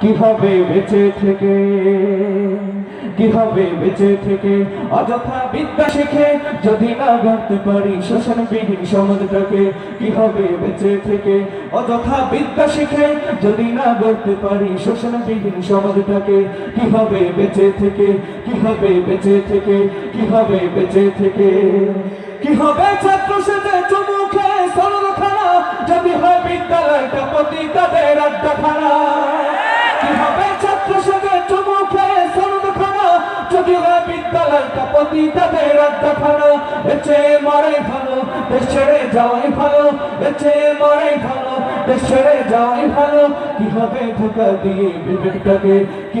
কীভাবে বেঁচে থেকে, কীভাবে বেঁচে থেকে, অযথা বিদ্যা শিখে যদি না পারি শোষণ বিহীন সমাজটাকে, কীভাবে বেঁচে থেকে, অযথা বিদ্যা শিখে যদি না পারি শোষণ বিহীন সমাজটাকে, কীভাবে বেঁচে থেকে, কীভাবে বেঁচে থেকে, কীভাবে বেঁচে থেকে? কি হবে ছাত্র চুমুখে সরল খানা যদি হয় বিদ্যালয়টা প্রতি তাদের আড্ডাখানা বিদ্যালয়টা প্রতি তাদের আড্ডাখানা এচে মরে ভালো, দেশ ছেড়ে যাওয়াই ভালো। এচে মরে ভালো, দেশ ছেড়ে যাওয়াই ভালো। কি হবে ধোকা বিবেকটাকে? কি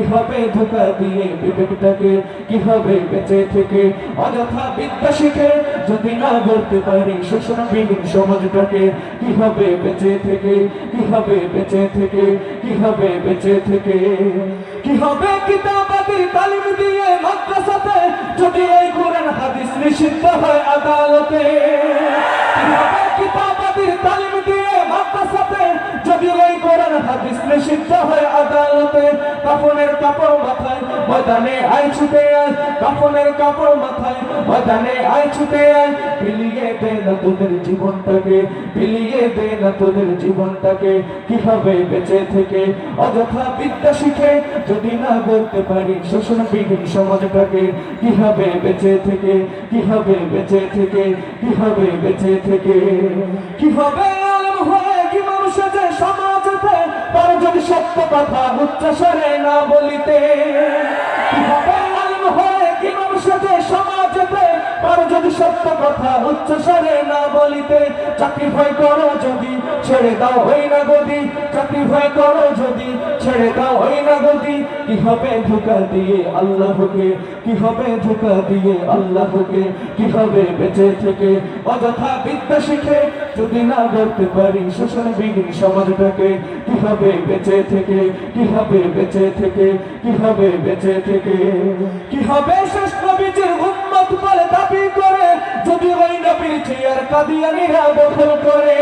হবে বেঁচে থেকে? অযথা বিদ্যা শিখে যদি না গড়তে পারি শোষণ বিহীন সমাজটাকে, কি হবে বেঁচে থেকে? কি হবে বেঁচে থেকে? কি হবে বেঁচে থেকে? কি হবে কিতাবাদি তালিম দিয়ে মাদ্রাসাতে? যদি এই কোরআন হাদিস নিষিদ্ধ হয় আদালতে? কি হবে কিতাবাদি তালিম দিয়ে মাদ্রাসাতে? যদি এই কোরআন হাদিস নিষিদ্ধ হয় আদালতে? কাপড়ের কাপড় মাথায় ময়দানে আয় ছুটে কাফনের কাপড় মাথায় ময়দানে আয় ছুটে বিলিয়ে দে না তোদের জীবনটাকে, বিলিয়ে দে না তোদের জীবনটাকে। কীভাবে বেঁচে থেকে অযথা বিদ্যা শিখে যদি না বলতে পারি শোষণ বিহীন সমাজটাকে, কীভাবে বেঁচে থেকে, কীভাবে বেঁচে থেকে, কীভাবে বেঁচে থেকে, কীভাবে সত্য কথা উচ্চ স্বরে না বলিতে। কীভাবে আলম হয় কি মানুষ যদি সত্য কথা উচ্চস্বরে না বলিতে, চাকরি ভয় করো যদি ছেড়ে দাও, হই না গদি। চাকরি ভয় করো যদি ছেড়ে দাও, হই না গদি। কি হবে ধোকা দিয়ে আল্লাহকে? কি হবে ধোকা দিয়ে আল্লাহকে? কি হবে বেঁচে থেকে? অযথা বিদ্যা শিখে যদি না করতে পারি শোষণ বিহীন সমাজটাকে, কি হবে বেঁচে থেকে? কি হবে বেঁচে থেকে? কি হবে বেঁচে থেকে? কি হবে শেষ নবীজির উম্মত বলে দাবি করে? চেয়ার কাদিয়ানিরা দখল করে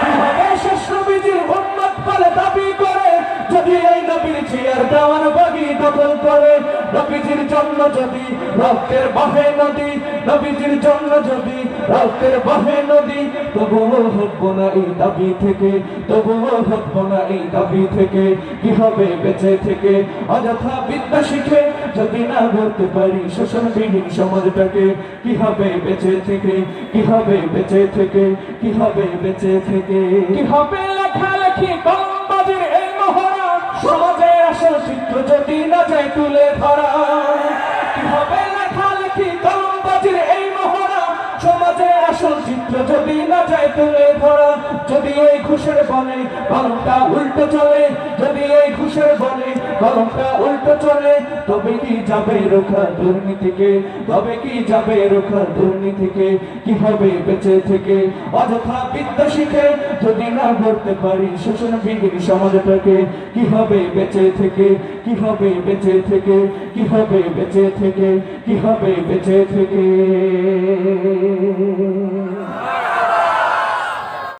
কি হবে শেষ নবীজির উম্মত বলে দাবি করে, যদি এই নবীর চেয়ার দেওয়ান বাগি দখল করে, নবীজির জন্য যদি রক্তের বাহে নদী নবীজির জন্য যদি রক্তের বহে নদী, তবুও হব না এই দাবি থেকে, তবুও হব না এই দাবি থেকে। কি হবে বেঁচে থেকে? অযথা বিদ্যা শিখে যদি না বলতে পারি শোষণ বিহীন সমাজটাকে, কি হবে বেঁচে থেকে? কি হবে বেঁচে থেকে? কি হবে বেঁচে থেকে? কি হবে লেখালেখি কলমবাজির এই মহড়া? সমাজে আসল চিত্র যদি না যায় তুলে ধরা। যদি না যায় তুলে ধরা, যদি এই ঘুষের বনে কলমটা উল্টো চলে, যদি এই ঘুষের বনে কলমটা উল্টো চলে, তবে কি যাবে রোখা দুর্নীতিকে তবে কি যাবে রোখা দুর্নীতিকে কীভাবে বেঁচে থেকে? অযথা বিদ্যা শিখে যদি না করতে পারি শোষণ বিহীন সমাজটাকে কীভাবে বেঁচে থেকে? কীভাবে বেঁচে থেকে? কীভাবে বেঁচে থেকে? কীভাবে বেঁচে থেকে?